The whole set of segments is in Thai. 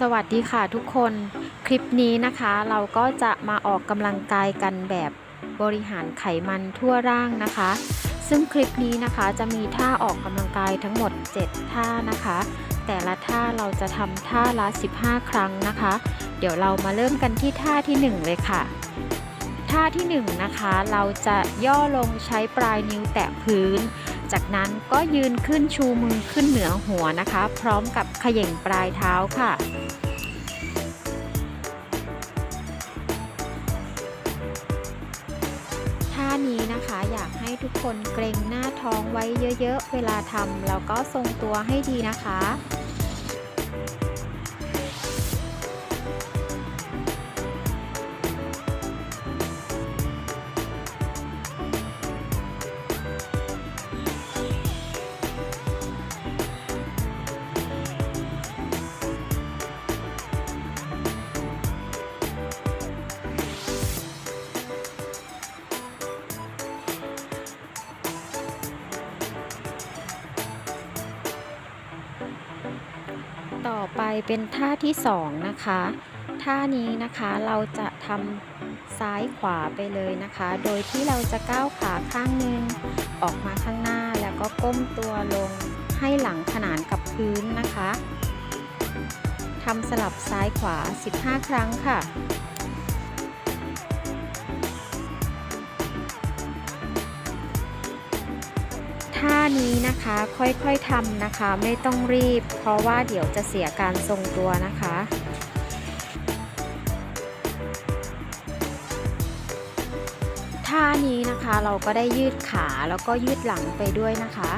สวัสดีค่ะทุกคนคลิปนี้นะคะเราก็จะมาออกกำลังกายกันแบบบริหารไขมันทั่วร่างนะคะ ซึ่งคลิปนี้นะคะจะมีท่าออกกำลังกายทั้งหมด 7 ท่านะคะ แต่ละท่าเราจะทำท่าละ 15 ครั้งนะคะ เดี๋ยวเรามาเริ่มกันที่ท่าที่ 1 เลยค่ะ ท่าที่ 1 นะคะ เราจะย่อลงใช้ปลายนิ้วแตะพื้นจากนั้นก็ยืนขึ้นชูมือขึ้นเหนือหัวนะคะ พร้อมกับเขย่งปลายเท้าค่ะ อยากให้ทุกคนเกรงหน้าท้องไว้เยอะๆ เวลาทำแล้วก็ทรงตัวให้ดีนะคะ ต่อไปเป็นท่าที่สองนะคะ ท่านี้นะคะเราจะทำซ้ายขวาไปเลยนะคะ โดยที่เราจะก้าวขาข้างหนึ่งออกมาข้างหน้าแล้วก็ก้มตัวลงให้หลังขนานกับพื้นนะคะทำสลับซ้ายขวา 15 ครั้งค่ะ ท่านี้นะคะค่อยๆทำนะคะ ไม่ต้องรีบ เพราะว่าเดี๋ยวจะเสียการทรงตัวนะคะท่านี้นะคะเราก็ได้ยืดขาแล้วก็ยืดหลังไปด้วยนะคะ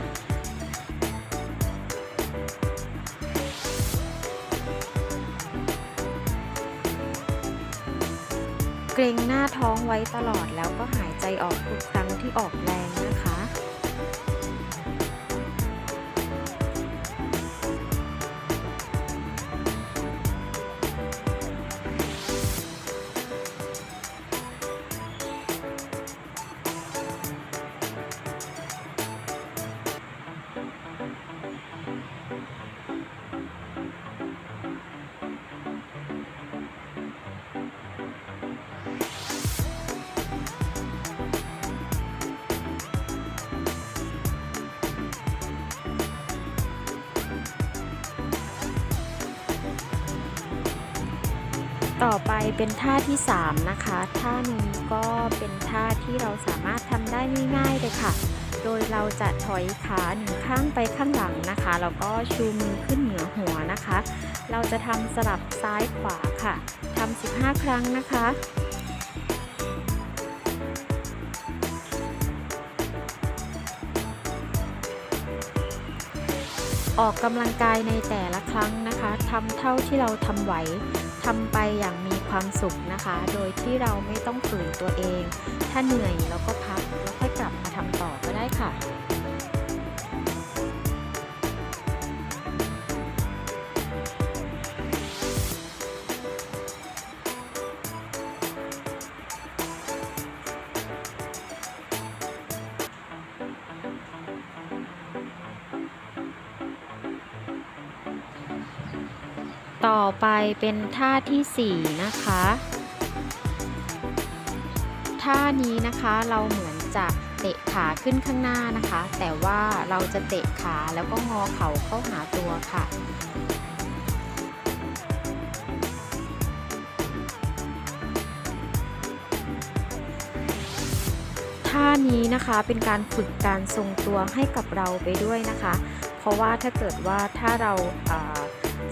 เกรงหน้าท้องไว้ตลอดแล้วก็หายใจออกทุกครั้งที่ออกแรงนะคะ ต่อไปเป็นท่าที่ 3 นะคะ ท่านี้ก็เป็นท่าที่เราสามารถทำได้ง่ายๆเลยค่ะ โดยเราจะถอยขาหนึ่งข้างไปข้างหลังนะคะ แล้วก็ชูมือขึ้นเหนือหัวนะคะ เราจะทำสลับซ้ายขวาค่ะทำ15 ครั้งนะคะออกกำลังกายในแต่ละครั้งนะคะทำเท่าที่เราทำไหว ทำไปอย่างมีความสุขนะคะ โดยที่เราไม่ต้องฝืนตัวเอง ถ้าเหนื่อยเราก็พักแล้วค่อยกลับมาทำต่อก็ได้ค่ะ ต่อไปเป็นท่าที่ 4 นะคะ ท่านี้นะคะเราเหมือนจะเตะขาขึ้นข้างหน้านะคะ แต่ว่าเราจะเตะขาแล้วก็งอเข่าเข้าหาตัวค่ะ ท่านี้นะคะเป็นการฝึกการทรงตัวให้กับเราไปด้วยนะคะ เพราะว่าถ้าเกิดว่าถ้าเราอ่า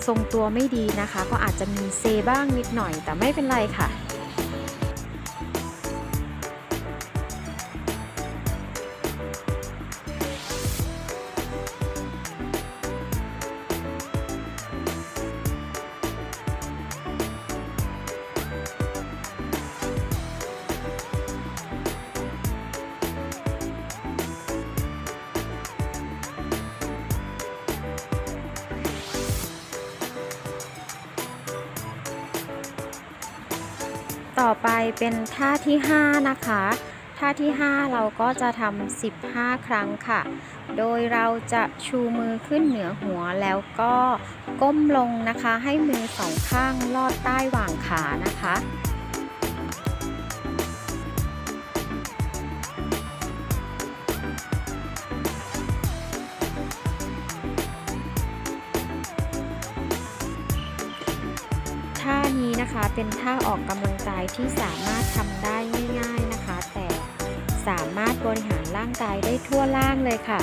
ทรงตัวไม่ดีนะคะ ก็อาจจะมีเซบ้างนิดหน่อยแต่ไม่เป็นไรค่ะ ต่อไปเป็นท่าที่ 5 นะคะ ท่าที่ 5 เราก็จะทำ15 ครั้งค่ะ โดยเราจะชูมือขึ้นเหนือหัวแล้วก็ก้มลงนะคะ ให้มือสองข้างลอดใต้หว่างขานะคะ นี้นะคะเป็นท่าออกกำลังกายที่สามารถทำได้ง่าย ๆนะคะ แต่สามารถบริหารร่างกายได้ทั่วล่างเลยค่ะ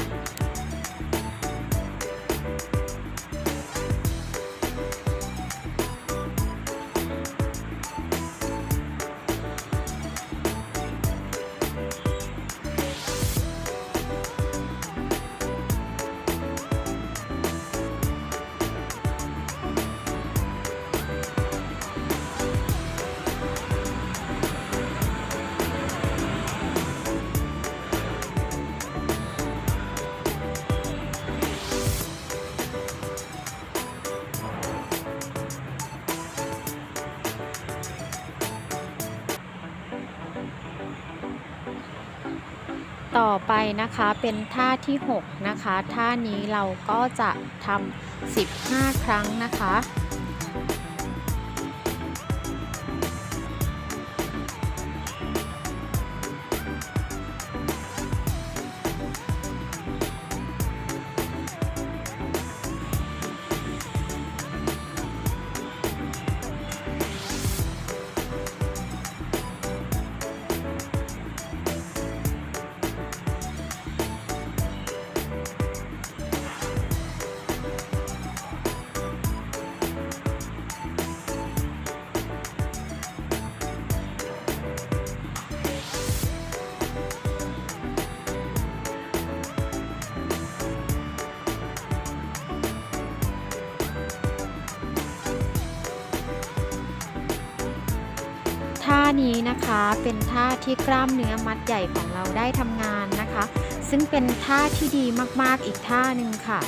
ต่อไปนะคะเป็นท่าที่ 6 นะคะ ท่านี้เราก็จะทำ15 ครั้งนะคะ นี้นะคะเป็นท่าที่กล้ามเนื้อมัดใหญ่ของเราได้ทำงานนะคะ ซึ่งเป็นท่าที่ดีมากๆอีกท่าหนึ่งค่ะ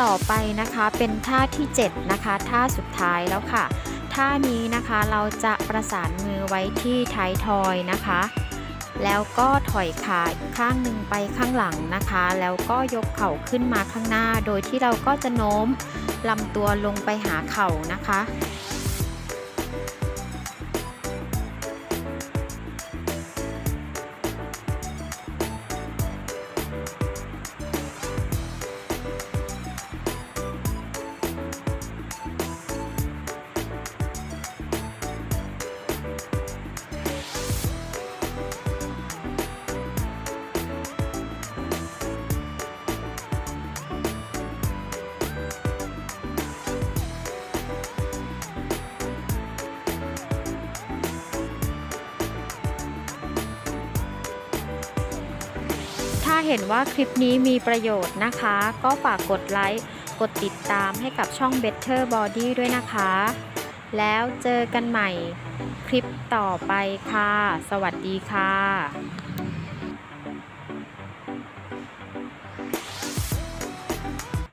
ต่อไปนะคะเป็นท่าที่ 7 นะคะท่าสุดท้ายแล้วค่ะ ท่านี้นะคะเราจะประสานมือไว้ที่ท้ายทอยนะคะ แล้วก็ถอยขาอีกข้างหนึ่งไปข้างหลังนะคะ แล้วก็ยกเข่าขึ้นมาข้างหน้า โดยที่เราก็จะโน้มลำตัวลงไปหาเข่านะคะ เห็นว่าคลิปนี้มีประโยชน์นะคะ ก็ฝากกดไลค์ กดติดตามให้กับช่อง Better Body ด้วยนะคะ แล้วเจอกันใหม่คลิปต่อไปค่ะ สวัสดีค่ะ